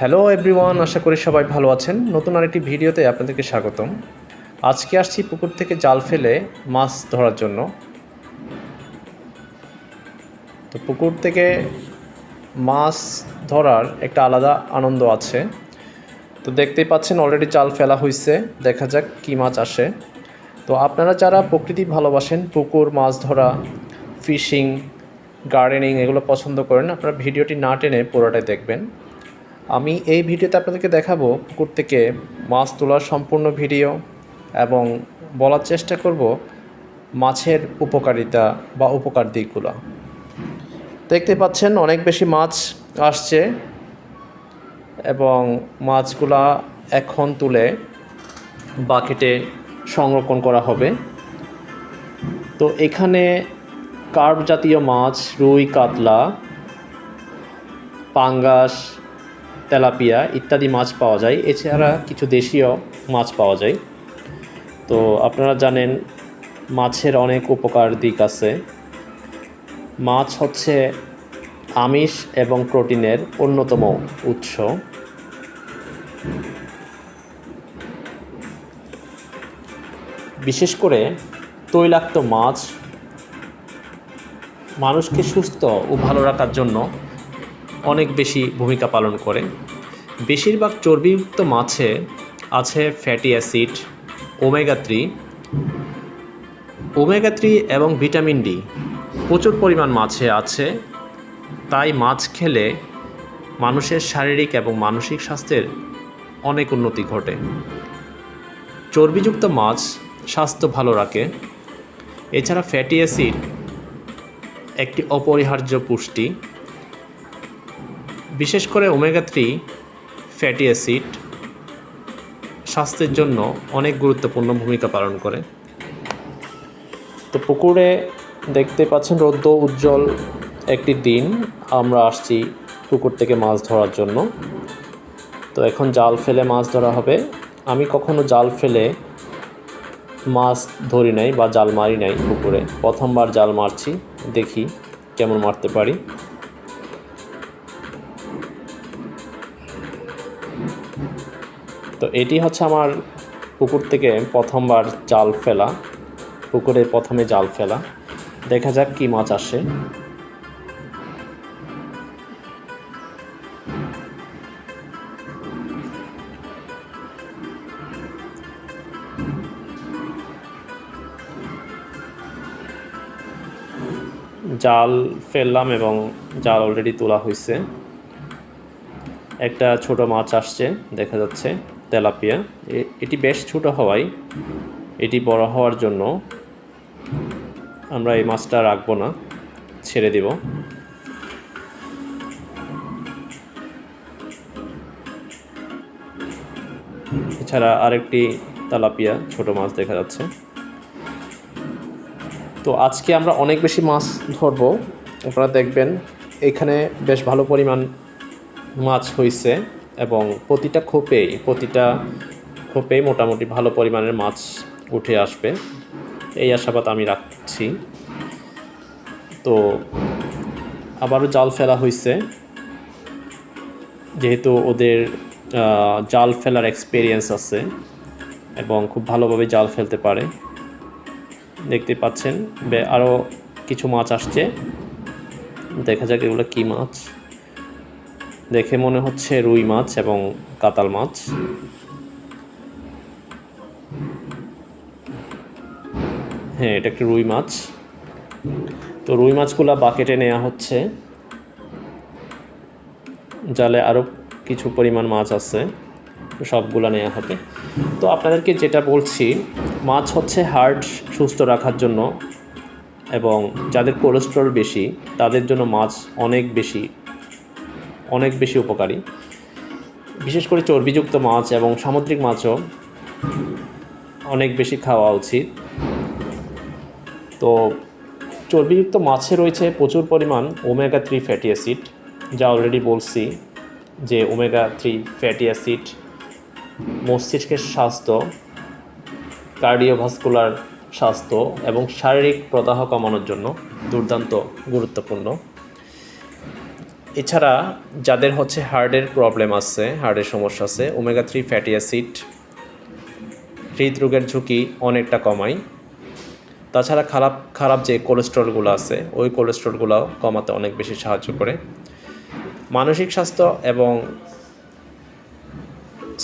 Hello everyone আশা করি সবাই ভালো আছেন। নতুন আরেকটি ভিডিওতে আপনাদেরকে স্বাগতম। আজকে আসছি পুকুর থেকে জাল ফেলে মাছ ধরার জন্য। তো পুকুর থেকে মাছ ধরার একটা আলাদা আনন্দ আছে। তো দেখতেই পাচ্ছেন অলরেডি জাল ফেলা হয়েছে দেখা যাক কী মাছ আসে। তো আপনারা যারা প্রকৃতি ভালোবাসেন, পুকুর, মাছ ধরা, ফিশিং, গার্ডেনিং এগুলো পছন্দ করেন, আপনারা ভিডিওটি না টেনে পুরোটাই দেখবেন। আমি এই ভিডিওতে আপনাদেরকে দেখাবো পুকুর থেকে মাছ তোলার সম্পূর্ণ ভিডিও এবং বলার চেষ্টা করব মাছের উপকারিতা বা উপকার দিকগুলো। দেখতে পাচ্ছেন অনেক বেশি মাছ আসছে এবং মাছগুলা এখন তুলে বাকেটে সংরক্ষণ করা হবে। তো এখানে কার্ভ জাতীয় মাছ, রুই, কাতলা, পাঙ্গাস তেলাপিয়া ইত্যাদি মাছ পাওয়া যায়। এছাড়া কিছু দেশীয় মাছ পাওয়া যায়। তো আপনারা জানেন, মাছের অনেক উপকার দিক আছে। মাছ হচ্ছে আমিষ এবং প্রোটিনের অন্যতম উৎস। বিশেষ করে তৈলাক্ত মাছ মানুষকে সুস্থ ও ভালো রাখার জন্য অনেক বেশি ভূমিকা পালন করে। বেশিরভাগ চর্বিযুক্ত মাছে আছে fatty acid omega three omega three এবং ভিটামিন ডি প্রচুর পরিমাণ মাছে আছে, তাই মাছ খেলে মানুষের শারীরিক এবং মানসিক স্বাস্থ্যের অনেক উন্নতি ঘটে। চর্বিযুক্ত মাছ স্বাস্থ্য ভালো রাখে। এছাড়া ফ্যাটি অ্যাসিড একটি অপরিহার্য পুষ্টি। বিশেষ করে ওমেগা থ্রি ফ্যাটি অ্যাসিড স্বাস্থ্যের জন্য অনেক গুরুত্বপূর্ণ ভূমিকা পালন করে। তো পুকুরে দেখতে পাচ্ছেন রৌদ্র উজ্জ্বল একটি দিন। আমরা আসছি পুকুর থেকে মাছ ধরার জন্য। তো এখন জাল ফেলে মাছ ধরা হবে। আমি কখনো জাল ফেলে মাছ ধরি নাই বা জাল মারি নাই পুকুরে। প্রথমবার জাল মারছি। দেখি কেমন মারতে পারি। তো এটি হচ্ছে আমার পুকুর থেকে প্রথমবার জাল ফেলা পুকুরে প্রথমে জাল ফেলা। দেখা যাক কি মাছ আসে। জাল ফেললাম এবং জাল অলরেডি তোলা হয়েছে একটা ছোট মাছ আসছে, দেখা যাচ্ছে। তেলাপিয়া। এটি বেশ ছোট হওয়ায় এটি বড় হওয়ার জন্য আমরা এই মাছটা রাখব না, ছেড়ে দিব। এছাড়া আরেকটি তেলাপিয়া ছোট মাছ দেখা যাচ্ছে। তো আজকে আমরা অনেক বেশি মাছ ধরবো। আপনারা দেখবেন এখানে বেশ ভালো পরিমাণ মাছ হয়েছে এবং প্রতিটা খোপেই প্রতিটা খোপেই মোটামুটি ভালো পরিমাণের মাছ উঠে আসবে। এই আশাবাদ আমি রাখছি। তো আবারও জাল ফেলা হয়েছে যেহেতু ওদের জাল ফেলার এক্সপিরিয়েন্স আছে এবং খুব ভালোভাবে জাল ফেলতে পারে। দেখতে পাচ্ছেন আরও কিছু মাছ আসছে। দেখা যাক এগুলো কী মাছ। দেখে মনে হচ্ছে রুই মাছ এবং কাতাল মাছ। হ্যাঁ এটা একটি রুই মাছ। তো রুই মাছগুলো বাকেটে নেওয়া হচ্ছে। জালে আরও কিছু পরিমাণ মাছ আছে সবগুলো নেওয়া হবে। তো আপনাদেরকে যেটা বলছি, মাছ হচ্ছে হার্ট সুস্থ রাখার জন্য এবং যাদের কোলেস্ট্রল বেশি, তাদের জন্য মাছ অনেক বেশি অনেক বেশি উপকারী। বিশেষ করে চর্বিযুক্ত মাছ এবং সামুদ্রিক মাছও অনেক বেশি খাওয়া উচিত। তো চর্বিযুক্ত মাছে রয়েছে প্রচুর পরিমাণ ওমেগা থ্রি ফ্যাটি অ্যাসিড যা অলরেডি বলছি যে ওমেগা থ্রি ফ্যাটি অ্যাসিড মস্তিষ্কের স্বাস্থ্য কার্ডিওভাস্কুলার স্বাস্থ্য এবং শারীরিক প্রদাহ কমানোর জন্য দুর্দান্ত গুরুত্বপূর্ণ। এছাড়া যাদের হচ্ছে হার্টের প্রবলেম আছে, হার্টের সমস্যা আছে ওমেগা থ্রি ফ্যাটি অ্যাসিড হৃদরোগের ঝুঁকি অনেকটা কমায়। তাছাড়া খারাপ খারাপ যে কোলেস্ট্রলগুলো আছে, ওই কোলেস্ট্রলগুলো কমাতে অনেক বেশি সাহায্য করে। মানসিক স্বাস্থ্য এবং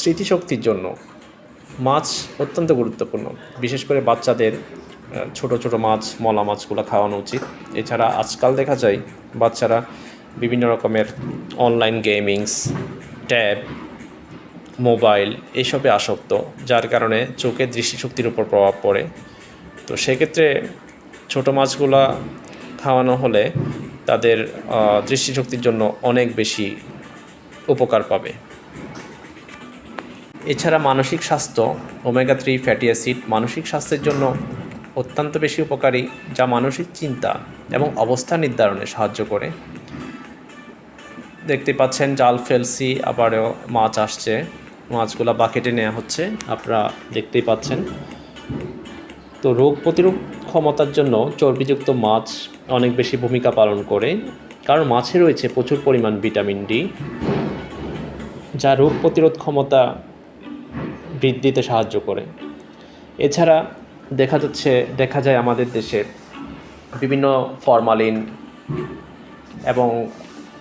স্মৃতিশক্তির জন্য মাছ অত্যন্ত গুরুত্বপূর্ণ। বিশেষ করে বাচ্চাদের ছোট ছোট মাছ, মলা মাছগুলো খাওয়ানো উচিত। এছাড়া আজকাল দেখা যায় বাচ্চারা বিভিন্ন রকমের অনলাইন গেমিংস ট্যাব মোবাইল এইসবে আসক্ত, যার কারণে চোখের দৃষ্টিশক্তির উপর প্রভাব পড়ে। তো সেক্ষেত্রে ছোট মাছগুলা খাওয়ানো হলে তাদের দৃষ্টিশক্তির জন্য অনেক বেশি উপকার পাবে। এছাড়া মানসিক স্বাস্থ্য ওমেগা থ্রি ফ্যাটি অ্যাসিড মানসিক স্বাস্থ্যের জন্য অত্যন্ত বেশি উপকারী, যা মানসিক চিন্তা এবং অবস্থা নির্ধারণে সাহায্য করে। দেখতে পাচ্ছেন জাল ফেলসি আবারও মাছ আসছে। মাছগুলা বাকেটে নেওয়া হচ্ছে, আপনারা দেখতেই পাচ্ছেন। তো রোগ প্রতিরোধ ক্ষমতার জন্য চর্বিযুক্ত মাছ অনেক বেশি ভূমিকা পালন করে, কারণ মাছে রয়েছে প্রচুর পরিমাণ ভিটামিন ডি, যা রোগ প্রতিরোধ ক্ষমতা বৃদ্ধিতে সাহায্য করে। এছাড়া দেখা যাচ্ছে, দেখা যায় আমাদের দেশে বিভিন্ন ফরমালিন এবং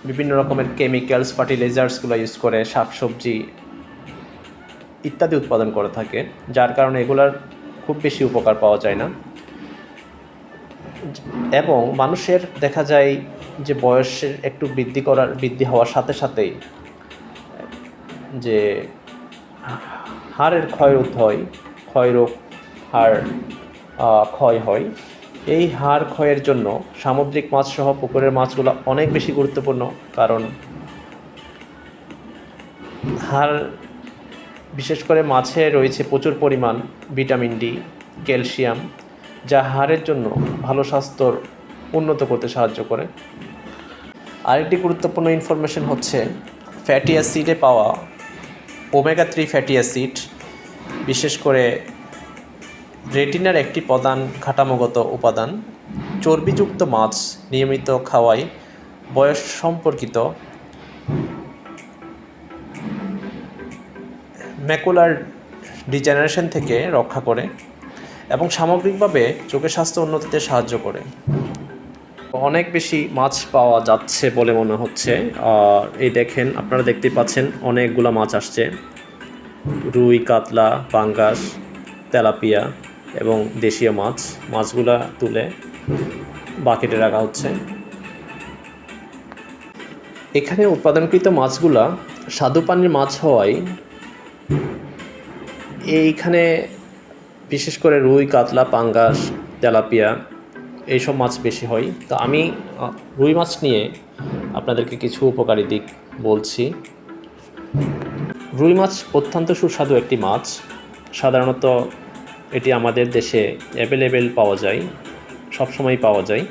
বিভিন্ন রকমের কেমিক্যালস ফার্টিলাইজার্সগুলো ইউজ করে শাকসবজি ইত্যাদি উৎপাদন করে থাকে, যার কারণে এগুলার খুব বেশি উপকার পাওয়া যায় না। এবং মানুষের দেখা যায় যে বয়সের একটু বৃদ্ধি করার, বৃদ্ধি হওয়ার সাথে সাথেই যে হাড়ের ক্ষয়রোধ হয় ক্ষয়রোগ হাড় ক্ষয় হয়। এই হাড় ক্ষয়ের জন্য সামুদ্রিক মাছ সহ পুকুরের মাছগুলো অনেক বেশি গুরুত্বপূর্ণ, কারণ হাড়, বিশেষ করে মাছে রয়েছে প্রচুর পরিমাণ ভিটামিন ডি, ক্যালসিয়াম, যা হাড়ের জন্য ভালো স্বাস্থ্যর উন্নত করতে সাহায্য করে। আরেকটি গুরুত্বপূর্ণ ইনফরমেশন হচ্ছে ফ্যাটি অ্যাসিডে পাওয়া ওমেগা থ্রি ফ্যাটি অ্যাসিড বিশেষ করে রেটিনার একটি প্রধান কাঠামোগত উপাদান, চর্বিযুক্ত মাছ নিয়মিত খাওয়ায়, বয়স সম্পর্কিত ম্যাকুলার ডিজেনারেশন থেকে রক্ষা করে এবং সামগ্রিকভাবে চোখের স্বাস্থ্য উন্নতিতে সাহায্য করে। অনেক বেশি মাছ পাওয়া যাচ্ছে বলে মনে হচ্ছে। আর এই দেখেন, আপনারা দেখতেই পাচ্ছেন অনেকগুলো মাছ আসছে। রুই, কাতলা, পাঙ্গাস, তেলাপিয়া। এবং দেশীয় মাছ। মাছগুলা তুলে বাকেটে রাখা হচ্ছে। এখানে উৎপাদনকৃত মাছগুলা স্বাদু পানির মাছ হওয়ায় এইখানে বিশেষ করে রুই, কাতলা, পাঙ্গাস, তেলাপিয়া এইসব মাছ বেশি হয়। তো আমি রুই মাছ নিয়ে আপনাদেরকে কিছু উপকারী দিক বলছি। রুই মাছ অত্যন্ত সুস্বাদু একটি মাছ। সাধারণত এটি আমাদের দেশে অ্যাভেলেবেল পাওয়া যায় সবসময় পাওয়া যায়।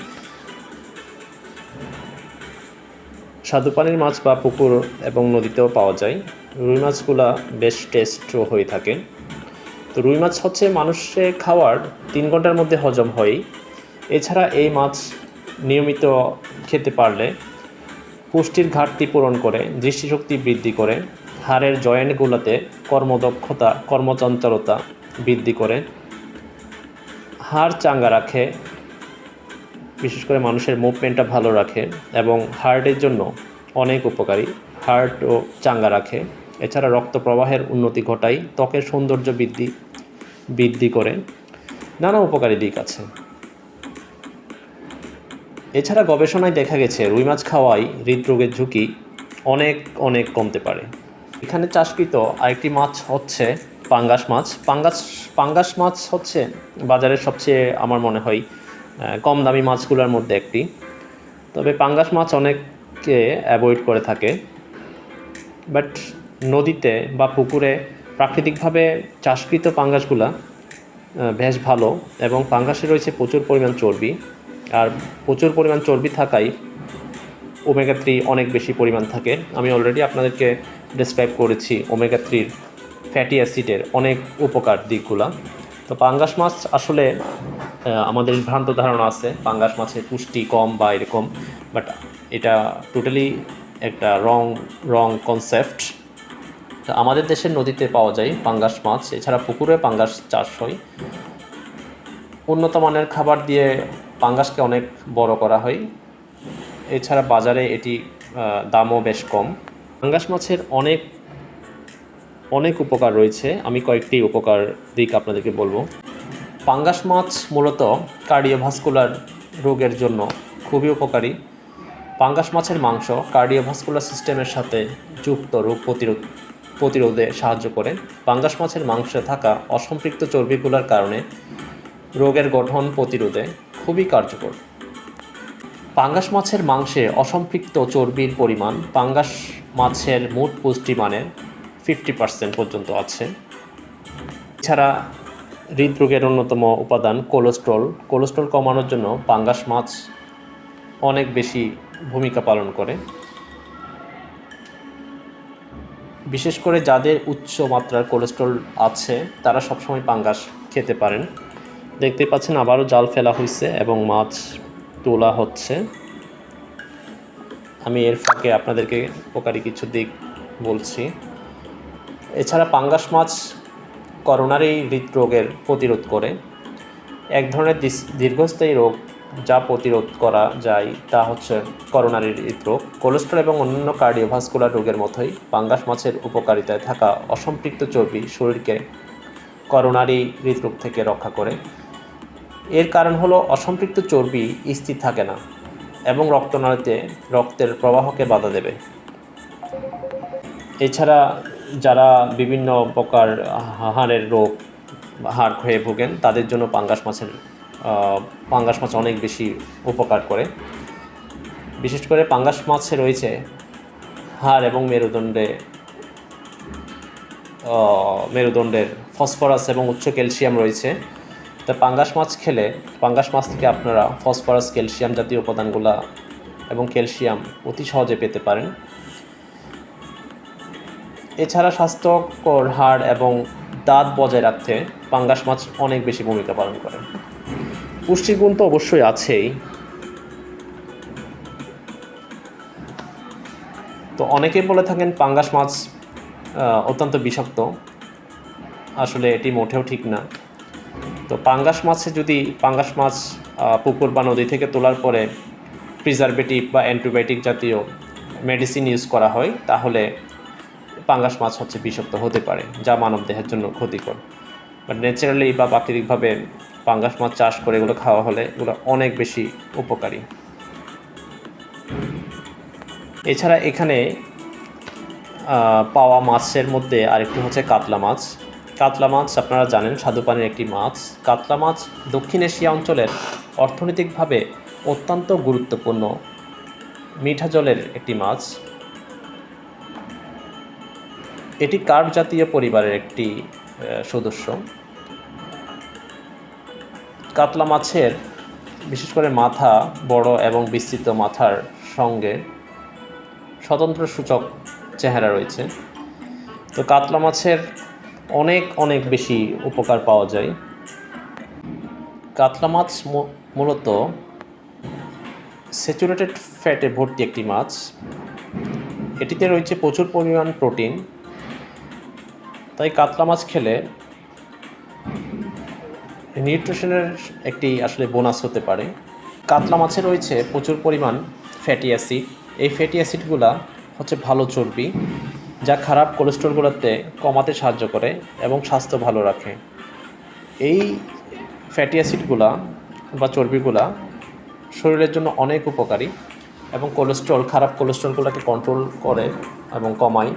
স্বাদু পানির মাছ বা পুকুর এবং নদীতেও পাওয়া যায়। রুই মাছগুলা বেশ টেস্টও হয়ে থাকে। তো রুই মাছ হচ্ছে মানুষে খাওয়ার তিন ঘণ্টার মধ্যে হজম হয় এছাড়া এই মাছ নিয়মিত খেতে পারলে পুষ্টির ঘাটতি পূরণ করে, দৃষ্টিশক্তি বৃদ্ধি করে, হাড়ের জয়েন্টগুলোতে কর্মদক্ষতা, কর্মচঞ্চলতা বৃদ্ধি করে। হাড় চাঙ্গা রাখে, বিশেষ করে মানুষের মুভমেন্টটা ভালো রাখে এবং হার্টের জন্য অনেক উপকারী। হার্টও চাঙ্গা রাখে। এছাড়া রক্ত প্রবাহের উন্নতি ঘটায়, ত্বকের সৌন্দর্য বৃদ্ধি বৃদ্ধি করে। নানা উপকারী দিক আছে। এছাড়া গবেষণায় দেখা গেছে, রুই মাছ খাওয়াই হৃদরোগের ঝুঁকি অনেক অনেক কমতে পারে। এখানে চাষকৃত আরেকটি মাছ হচ্ছে পাঙ্গাস মাছ। পাঙ্গাস পাঙ্গাস মাছ হচ্ছে বাজারের সবচেয়ে আমার মনে হয় কম দামি মাছগুলোর মধ্যে একটি। তবে পাঙ্গাস মাছ অনেককে অ্যাভয়েড করে থাকে। বাট নদীতে বা পুকুরে প্রাকৃতিকভাবে চাষকৃত পাঙ্গাসগুলা বেশ ভালো এবং পাঙ্গাসে রয়েছে প্রচুর পরিমাণ চর্বি। আর প্রচুর পরিমাণ চর্বি থাকায় ওমেগা থ্রি অনেক বেশি পরিমাণ থাকে। আমি অলরেডি আপনাদেরকে ডিসক্রাইব করেছি ওমেগা থ্রির ফ্যাটি অ্যাসিডের অনেক উপকার দিকগুলা। তো পাঙ্গাস মাছ আসলে আমাদের ভ্রান্ত ধারণা আছে, পাঙ্গাস মাছের পুষ্টি কম বা এরকম বাট এটা টোটালি একটা রং রং কনসেপ্ট তা আমাদের দেশের নদীতে পাওয়া যায় পাঙ্গাস মাছ, এছাড়া পুকুরে পাঙ্গাস চাষ হয়। উন্নত মানের খাবার দিয়ে পাঙ্গাসকে অনেক বড় করা হয়। এছাড়া বাজারে এটি দামও বেশ কম। পাঙ্গাস মাছের অনেক অনেক উপকার রয়েছে। আমি কয়েকটি উপকার দিক আপনাদেরকে বলব। পাঙ্গাস মাছ মূলত কার্ডিওভাস্কুলার রোগের জন্য খুবই উপকারী। পাঙ্গাস মাছের মাংস কার্ডিওভাস্কুলার সিস্টেমের সাথে যুক্ত রোগ প্রতিরোধ, প্রতিরোধে সাহায্য করে। পাঙ্গাস মাছের মাংসে থাকা অসম্পৃক্ত চর্বিগুলোর কারণে রোগের গঠন প্রতিরোধে খুবই কার্যকর। পাঙ্গাস মাছের মাংসে অসম্পৃক্ত চর্বির পরিমাণ পাঙ্গাস মাছের মোট পুষ্টিমানের ফিফটি পার্সেন্ট পর্যন্ত আছে। এছাড়া হৃদরোগের অন্যতম উপাদান কোলেস্ট্রল। কোলেস্ট্রল কমানোর জন্য পাঙ্গাস মাছ অনেক বেশি ভূমিকা পালন করে। বিশেষ করে যাদের উচ্চ মাত্রার কোলেস্ট্রল আছে, তারা সবসময় পাঙ্গাস খেতে পারেন। দেখতে পাচ্ছেন আবারও জাল ফেলা হয়েছে এবং মাছ তোলা হচ্ছে। আমি এর ফাঁকে আপনাদেরকে উপকারী কিছু দিক বলছি। এছাড়া পাঙ্গাস মাছ করোনারি হৃদরোগের প্রতিরোধ করে। এক ধরনের দীর্ঘস্থায়ী রোগ যা প্রতিরোধ করা যায় তা হচ্ছে করোনারি হৃদরোগ। কোলেস্ট্রল এবং অন্যান্য কার্ডিওভাস্কুলার রোগের মতোই পাঙ্গাস মাছের উপকারিতায় থাকা অসম্পৃক্ত চর্বি শরীরকে করোনারি হৃদরোগ থেকে রক্ষা করে। এর কারণ হলো অসম্পৃক্ত চর্বি স্থির থাকে না এবং রক্তনালীতে রক্তের প্রবাহকে বাধা দেবে। এছাড়া যারা বিভিন্ন প্রকার হাড়ের রোগ, হাড় হয়ে ভোগেন, তাদের জন্য পাঙ্গাস মাছের পাঙ্গাস মাছ অনেক বেশি উপকার করে। বিশেষ করে পাঙ্গাস মাছে রয়েছে হাড় এবং মেরুদণ্ডে মেরুদণ্ডের ফসফরাস এবং উচ্চ ক্যালসিয়াম রয়েছে। তা পাঙ্গাস মাছ খেলে, পাঙ্গাস মাছ থেকে আপনারা ফসফরাস, ক্যালসিয়াম জাতীয় উপাদানগুলা এবং ক্যালসিয়াম অতি সহজে পেতে পারেন। এছাড়া স্বাস্থ্যকর হাড় এবং দাঁত বজায় রাখতে পাঙ্গাস মাছ অনেক বেশি ভূমিকা পালন করে। পুষ্টিগুণ তো অবশ্যই আছেই। তো অনেকে বলে থাকেন পাঙ্গাস মাছ অত্যন্ত বিষাক্ত। আসলে এটি মোটেও ঠিক না। তো পাঙ্গাস মাছে যদি পাঙ্গাস মাছ পুকুর বা নদী থেকে তোলার পরে প্রিজারভেটিভ বা অ্যান্টিবায়োটিক জাতীয় মেডিসিন ইউজ করা হয়, তাহলে পাঙ্গাস মাছ হচ্ছে বিষাক্ত হতে পারে, যা মানব দেহের জন্য ক্ষতিকর। বাট ন্যাচারালি বা প্রাকৃতিকভাবে পাঙ্গাস মাছ চাষ করে এগুলো খাওয়া হলে এগুলো অনেক বেশি উপকারী। এছাড়া এখানে পাওয়া মাছের মধ্যে আরেকটি হচ্ছে কাতলা মাছ। কাতলা মাছ আপনারা জানেন স্বাদুপানির একটি মাছ। কাতলা মাছ দক্ষিণ এশিয়া অঞ্চলের অর্থনৈতিকভাবে অত্যন্ত গুরুত্বপূর্ণ। মিঠা জলের একটি মাছ। এটি কার্প জাতীয় পরিবারের একটি সদস্য? কাতলা মাছের বিশেষ করে মাথা বড় এবং বিস্তৃত মাথার সঙ্গে স্বতন্ত্র সূচক চেহারা রয়েছে। তো কাতলা মাছের অনেক অনেক বেশি উপকার পাওয়া যায়। কাতলা মাছ মূলত স্যাচুরেটেড ফ্যাটে ভর্তি একটি মাছ। এটিতে রয়েছে প্রচুর পরিমাণ প্রোটিন তাই কাতলা মাছ খেলে নিউট্রিশনের একটি আসলে বোনাস হতে পারে। কাতলা মাছে রয়েছে প্রচুর পরিমাণ ফ্যাটি অ্যাসিড। এই ফ্যাটি অ্যাসিডগুলা হচ্ছে ভালো চর্বি, যা খারাপ কোলেস্ট্রলগুলোতে কমাতে সাহায্য করে এবং স্বাস্থ্য ভালো রাখে। এই ফ্যাটি অ্যাসিডগুলা বা চর্বিগুলা শরীরের জন্য অনেক উপকারী এবং কোলেস্ট্রল, খারাপ কোলেস্ট্রলগুলোকে কন্ট্রোল করে এবং কমায়।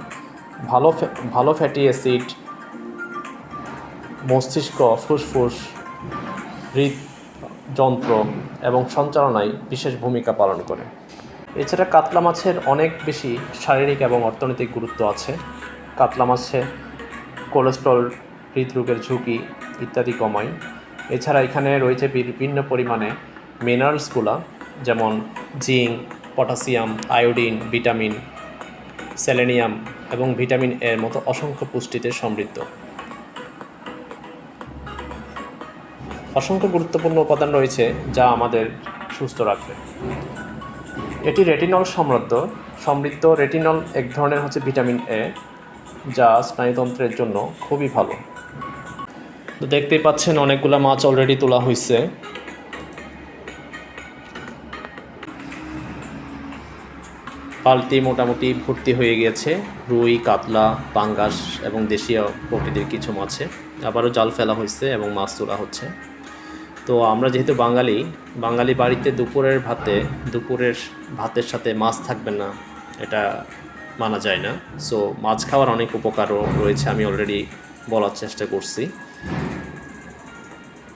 ভালো ভালো ফ্যাটি অ্যাসিড মস্তিষ্ক, ফুসফুস, হৃদযন্ত্র এবং সঞ্চালনায় বিশেষ ভূমিকা পালন করে। এছাড়া কাতলা মাছের অনেক বেশি শারীরিক এবং অর্থনৈতিক গুরুত্ব আছে। কাতলা মাছে কোলেস্ট্রল, হৃদরোগের ঝুঁকি ইত্যাদি কমায়। এছাড়া এখানে রয়েছে বিভিন্ন পরিমাণে মিনারেলসগুলো যেমন zinc, potassium, iodine, vitamin selenium এবং ভিটামিন এর মতো অসংখ্য পুষ্টিতে সমৃদ্ধ। অসংখ্য গুরুত্বপূর্ণ উপাদান রয়েছে যা আমাদের সুস্থ রাখবে। এটি রেটিনল সমৃদ্ধ। সমৃদ্ধ রেটিনল এক ধরনের হচ্ছে ভিটামিন এ, যা স্নায়ুতন্ত্রের জন্য খুবই ভালো। তো দেখতেই পাচ্ছেন অনেকগুলো মাছ অলরেডি তোলা হয়েছে পালতি মোটামুটি ভর্তি হয়ে গিয়েছে রুই, কাতলা, পাঙ্গাস এবং দেশীয় প্রকৃতির কিছু মাছে। আবারও জাল ফেলা হয়েছে এবং মাছ তোলা হচ্ছে। তো আমরা যেহেতু বাঙালি বাঙালি বাড়িতে দুপুরের ভাতে, দুপুরের ভাতের সাথে মাছ থাকবে না, এটা মানা যায় না। সো মাছ খাওয়ার অনেক উপকারও রয়েছে, আমি অলরেডি বলার চেষ্টা করছি।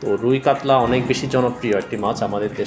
তো রুই, কাতলা অনেক বেশি জনপ্রিয় একটি মাছ আমাদের দেশে।